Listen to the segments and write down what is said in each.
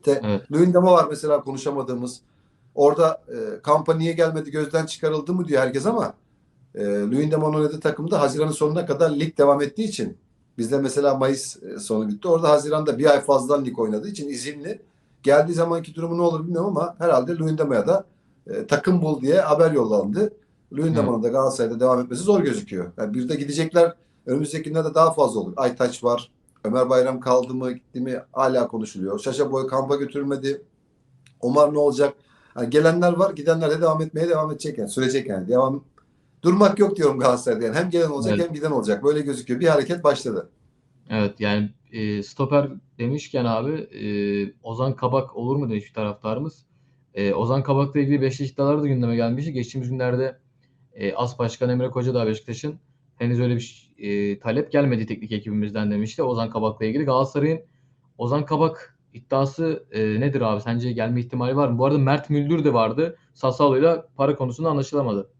İşte Evet. Luyendama var mesela konuşamadığımız. Orada e, kampa niye gelmedi gözden çıkarıldı mı diyor herkes ama e, Luyendama'nın oynadığı takımda Haziran'ın sonuna kadar lig devam ettiği için bizde mesela Mayıs e, sonu bitti. Orada Haziran'da bir ay fazladan lig oynadığı için izinli. Geldiği zamanki durumu ne olur bilmiyorum ama herhalde Luyendama'ya da e, takım bul diye haber yollandı. Luyendama'nın da Galatasaray'da devam etmesi zor gözüküyor. Yani bir de gidecekler önümüzdeki günlerde daha fazla olur. Aytaç var. Ömer Bayram kaldı mı gitti mi hala konuşuluyor. Şaşa Boy kampa götürülmedi. Omar ne olacak? Yani gelenler var, gidenler de devam etmeye devam edecek yani. Sürecek yani. Devam durmak yok diyorum Galatasaray'da yani. Hem gelen olacak Evet. hem giden olacak. Böyle gözüküyor. Bir hareket başladı. Evet yani e, stoper demişken abi e, Ozan Kabak olur mu demiş bir taraftarımız. E, Ozan Kabak'la ilgili Beşiktaş iddiaları da gündeme gelmişti. Geçtiğimiz günlerde e, As Başkan Emre Kocadağ Beşiktaş'ın henüz öyle bir e, talep gelmedi teknik ekibimizden demişti Ozan Kabak'la ilgili. Galatasaray'ın Ozan Kabak iddiası e, nedir abi? Sence gelme ihtimali var mı? Bu arada Mert Müldür de vardı. Sassuolo'yla para konusunda anlaşılamadı.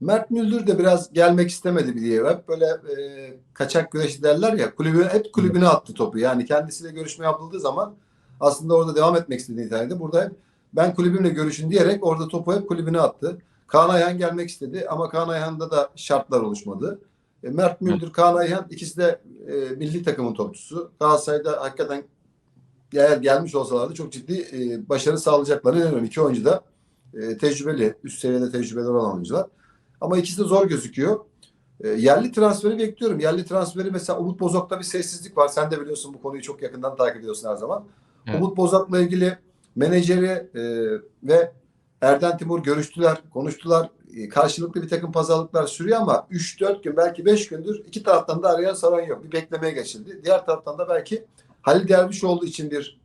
Mert Müldür de biraz gelmek istemedi bir diye. Hep böyle e, kaçak güreşi derler ya. Kulübü, hep kulübüne attı topu. Yani kendisiyle görüşme yapıldığı zaman aslında orada devam etmek istediği İtalya'da. Burada hep ben kulübümle görüşün diyerek orada topu hep kulübüne attı. Kaan Ayhan gelmek istedi ama Kaan Ayhan'da da şartlar oluşmadı. E, Mert Müldür, Kaan Ayhan ikisi de e, milli takımın topçusu. Galatasaray'da hakikaten eğer gelmiş olsalardı çok ciddi e, başarı sağlayacaklarını inanıyorum. İki oyuncu da e, tecrübeli, üst seviyede tecrübeli olan oyuncular. Ama ikisi de zor gözüküyor. E, yerli transferi bekliyorum. Yerli transferi mesela Umut Bozok'ta bir sessizlik var. Sen de biliyorsun bu konuyu çok yakından takip ediyorsun her zaman. Evet. Umut Bozok'la ilgili menajeri e, ve Erden Timur görüştüler, konuştular. E, karşılıklı bir takım pazarlıklar sürüyor ama 3-4 gün belki 5 gündür iki taraftan da arayan saran yok. Bir beklemeye geçildi. Diğer taraftan da belki Halil Dervişoğlu için bir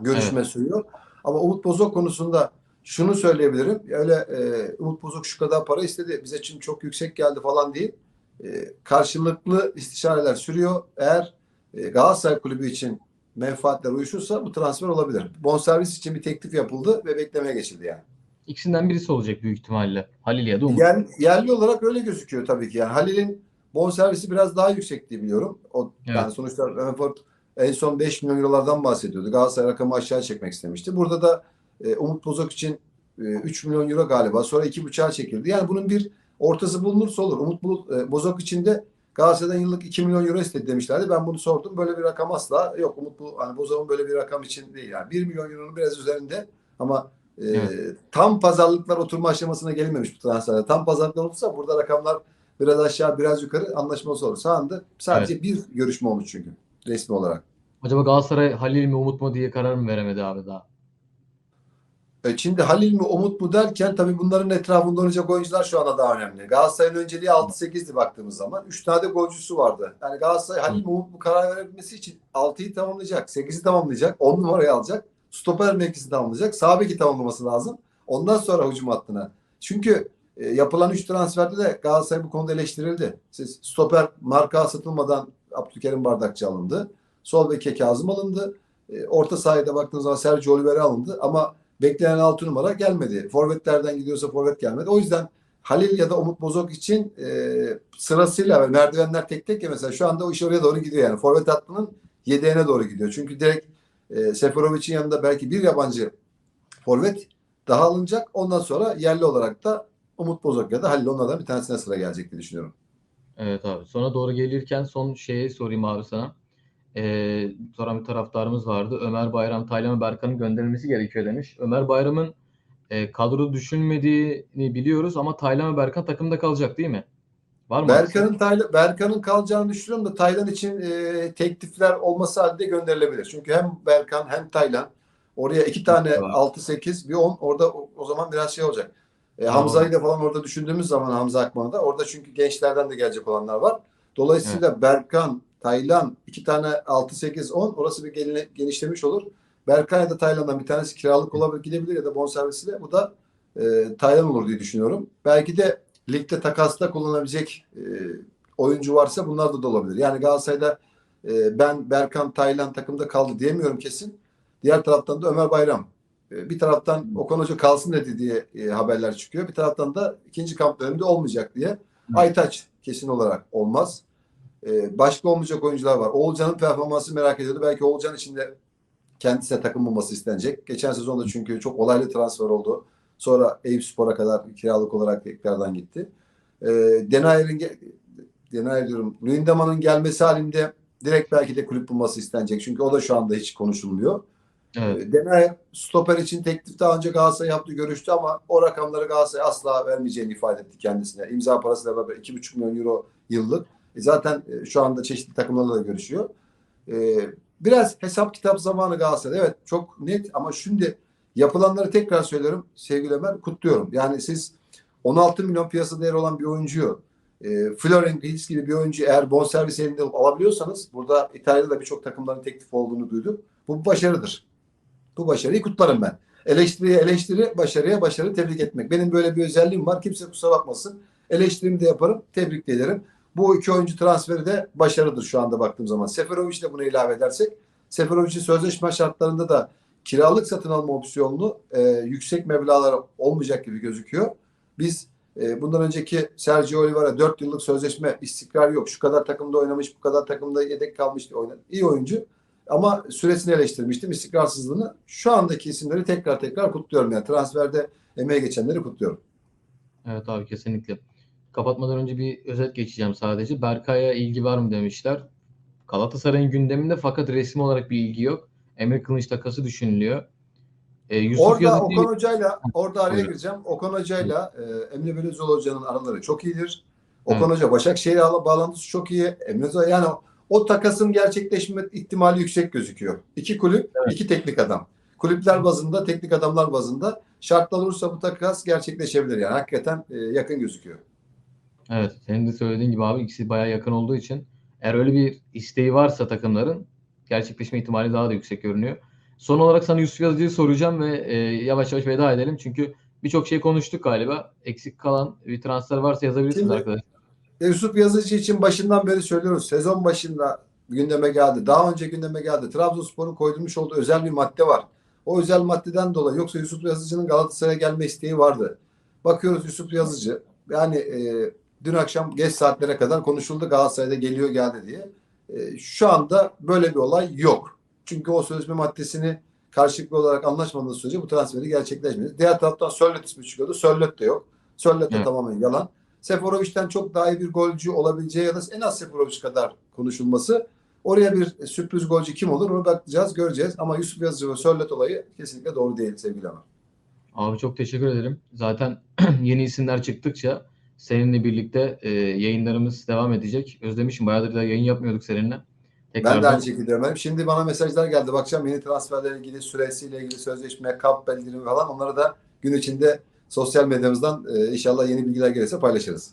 görüşme sürüyor. Ama Umut Bozok konusunda şunu söyleyebilirim. Öyle e, Umut Bozok şu kadar para istedi. Bize için çok yüksek geldi falan değil. E, karşılıklı istişareler sürüyor. Eğer e, Galatasaray Kulübü için menfaatler uyuşursa bu transfer olabilir. Bonservis için bir teklif yapıldı ve beklemeye geçildi yani. İkisinden birisi olacak büyük ihtimalle. Halil ya da Umut. Yer, yerli olarak öyle gözüküyor tabii ki. Yani Halil'in bonservisi biraz daha yüksek diye biliyorum. O, Evet. Yani sonuçta Brentford en son 5 milyon eurolardan bahsediyordu. Galatasaray rakamı aşağı çekmek istemişti. Burada da e, Umut Bozok için e, 3 milyon euro galiba. Sonra 2,5'a çekildi. Yani bunun bir ortası bulunursa olur. Umut e, Bozok için de Galatasaray'dan yıllık 2 milyon euro istedi demişlerdi. Ben bunu sordum. Böyle bir rakam asla yok. Umut bu hani Bozok'un böyle bir rakam için değil. Yani 1 milyon euronun biraz üzerinde ama e, Evet. tam pazarlıklar oturma aşamasına gelinmemiş bu transferde. Tam pazarlıklar olursa burada rakamlar biraz aşağı biraz yukarı anlaşması olur. Şu anda sadece bir görüşme olmuş çünkü resmi olarak. Acaba Galatasaray Halil mi Umut mu diye karar mı veremedi abi daha? E, Şimdi Halil mi Umut mu derken tabii bunların etrafında oynayacak oyuncular şu anda daha önemli. Galatasaray'ın önceliği 6-8'di baktığımız zaman. 3 tane de golcüsü vardı. Yani Galatasaray Halil mi Umut mu karar verebilmesi için 6'yı tamamlayacak, 8'i tamamlayacak, 10 numarayı alacak, stoper mevkisini tamamlayacak, sağ beki tamamlaması lazım. Ondan sonra hücum hattına. Çünkü e, yapılan 3 transferde de Galatasaray bu konuda eleştirildi. Siz stoper marka satılmadan Abdülkerim Bardakçı alındı. Sol beke Kazım alındı. E, orta sahaya baktığınız zaman Sergio Oliveira alındı ama beklenen 6 numara gelmedi. Forvetlerden gidiyorsa forvet gelmedi. O yüzden Halil ya da Umut Bozok için e, sırasıyla ve merdivenler tek tek ya mesela şu anda o iş oraya doğru gidiyor yani. Forvet hattının yedeğine doğru gidiyor. Çünkü direkt e, Seferovic'in yanında belki bir yabancı forvet daha alınacak. Ondan sonra yerli olarak da Umut Bozok ya da Halil onlardan bir tanesine sıra gelecek diye düşünüyorum. Evet abi. Sonra doğru gelirken son şeyi sorayım abi sana. Ee, soran bir taraftarımız vardı. Ömer Bayram, Taylan ve Berkan'ın gönderilmesi gerekiyor demiş. Ömer Bayram'ın e, kadro düşünmediğini biliyoruz ama Taylan ve Berkan takımda kalacak değil mi? Var mı? Berkan'ın Taylan, Berkan'ın kalacağını düşünüyorum da Taylan için e, teklifler olması halinde gönderilebilir. Çünkü hem Berkan hem Taylan oraya iki tane Evet. 6-8 bir 10 orada o, o zaman biraz şey olacak. E, Tamam. Hamza'yı da falan orada düşündüğümüz zaman Hamza Akman'ı da orada çünkü gençlerden de gelecek olanlar var. Dolayısıyla Berkan, Taylan iki tane 6-8-10 orası bir genişlemiş olur. Berkan ya da Taylan'dan bir tanesi kiralık olabilir gidebilir ya da bonservisiyle bu da e, Taylan olur diye düşünüyorum. Belki de ligde takasta kullanabilecek e, oyuncu varsa bunlar da, da olabilir. Yani Galatasaray'da e, ben Berkan Taylan takımda kaldı diyemiyorum kesin. Diğer taraftan da Ömer Bayram. E, bir taraftan Okan Hoca kalsın dedi diye e, haberler çıkıyor. Bir taraftan da ikinci kamp döneminde olmayacak diye. Aytaç kesin olarak olmaz. E, başka olmayacak oyuncular var. Oğulcan'ın performansı merak ediyordu. Belki Oğulcan için de kendisine takım bulması istenecek. Geçen sezonda çünkü çok olaylı transfer oldu. Sonra Eyüp Spor'a kadar kiralık olarak tekrardan gitti. E, Denayer'in Denayer diyorum. Luyendama'nın gelmesi halinde direkt belki de kulüp bulması istenecek. Çünkü o da şu anda hiç konuşulmuyor. Evet. Denayer stoper için teklif daha önce Galatasaray yaptı görüştü ama o rakamları Galatasaray asla vermeyeceğini ifade etti kendisine. İmza parasıyla beraber 2,5 milyon euro yıllık. E zaten e, şu anda çeşitli takımlarla da görüşüyor. E, biraz hesap kitap zamanı Galatasaray. Evet çok net ama şimdi yapılanları tekrar söylüyorum sevgili Ömer kutluyorum. Yani siz 16 milyon piyasa değeri olan bir oyuncuyu e, Florian Hills gibi bir oyuncu eğer bonservis elinde alabiliyorsanız burada İtalya'da da birçok takımların teklif olduğunu duyduk. Bu başarıdır. Bu başarıyı kutlarım ben. Eleştiriye eleştiri, başarıya başarı tebrik etmek. Benim böyle bir özelliğim var. Kimse kusura bakmasın. Eleştirimi de yaparım. Tebrik de ederim. Bu iki oyuncu transferi de başarıdır şu anda baktığım zaman. Seferovic de buna ilave edersek. Seferovic'in sözleşme şartlarında da kiralık satın alma opsiyonlu e, yüksek meblağlar olmayacak gibi gözüküyor. Biz e, bundan önceki Sergio Oliveira 4 yıllık sözleşme istikrar yok. Şu kadar takımda oynamış, bu kadar takımda yedek kalmış. Oynadı. İyi oyuncu. Ama süresini eleştirmiştim, istikrarsızlığını. Şu andaki isimleri tekrar tekrar kutluyorum. Yani transferde emeğe geçenleri kutluyorum. Evet abi kesinlikle. Kapatmadan önce bir özet geçeceğim sadece. Berkay'a ilgi var mı demişler. Galatasaray'ın gündeminde fakat resmi olarak bir ilgi yok. Emre Kılıç takası düşünülüyor. Ee, Yusuf orada Yazıcı Okan Hoca'yla orada araya Buyurun. gireceğim. Okan Hoca'yla e, Emre Belözoğlu Hoca'nın araları çok iyidir. Okan Evet. Hoca Başakşehir'e bağ- bağlantısı çok iyi. Emre Hoca yani o, o takasın gerçekleşme ihtimali yüksek gözüküyor. İki kulüp, Evet. iki teknik adam. Kulüpler bazında, teknik adamlar bazında şartlar olursa bu takas gerçekleşebilir yani. Hakikaten e, yakın gözüküyor. Evet, senin de söylediğin gibi abi ikisi bayağı yakın olduğu için eğer öyle bir isteği varsa takımların gerçekleşme ihtimali daha da yüksek görünüyor. Son olarak sana Yusuf Yazıcı'yı soracağım ve e, yavaş yavaş veda edelim. Çünkü birçok şey konuştuk galiba. Eksik kalan bir transfer varsa yazabilirsiniz Şimdi- arkadaşlar. Yusuf Yazıcı için başından beri söylüyoruz. Sezon başında gündeme geldi. Daha önce gündeme geldi. Trabzonspor'un koydurmuş olduğu özel bir madde var. O özel maddeden dolayı yoksa Yusuf Yazıcı'nın Galatasaray'a gelme isteği vardı. Bakıyoruz Yusuf Yazıcı yani e, dün akşam geç saatlere kadar konuşuldu Galatasaray'da geliyor geldi diye. E, şu anda böyle bir olay yok. Çünkü o sözleşme maddesini karşılıklı olarak anlaşmadığı sürece bu transferi gerçekleşmedi. Diğer taraftan Sörlet ismi çıkıyordu. Sörlet de yok. Sörlet de Evet. tamamen yalan. Seferovic'den çok daha iyi bir golcü olabileceği ya da en az Seferovic kadar konuşulması. Oraya bir sürpriz golcü kim olur onu bakacağız, göreceğiz. Ama Yusuf Yazıcı ve Sörlet olayı kesinlikle doğru değil sevgili Ömer. Abi çok teşekkür ederim. Zaten yeni isimler çıktıkça seninle birlikte e, yayınlarımız devam edecek. Özlemişim. Bayağıdır da yayın yapmıyorduk seninle. Ben de Tekrardan aynı şekilde Ömer'im. Şimdi bana mesajlar geldi. Bakacağım yeni transferlerle ilgili, süresiyle ilgili sözleşme, kap bildirimi falan. Onları da gün içinde sosyal medyamızdan e, inşallah yeni bilgiler gelirse paylaşırız.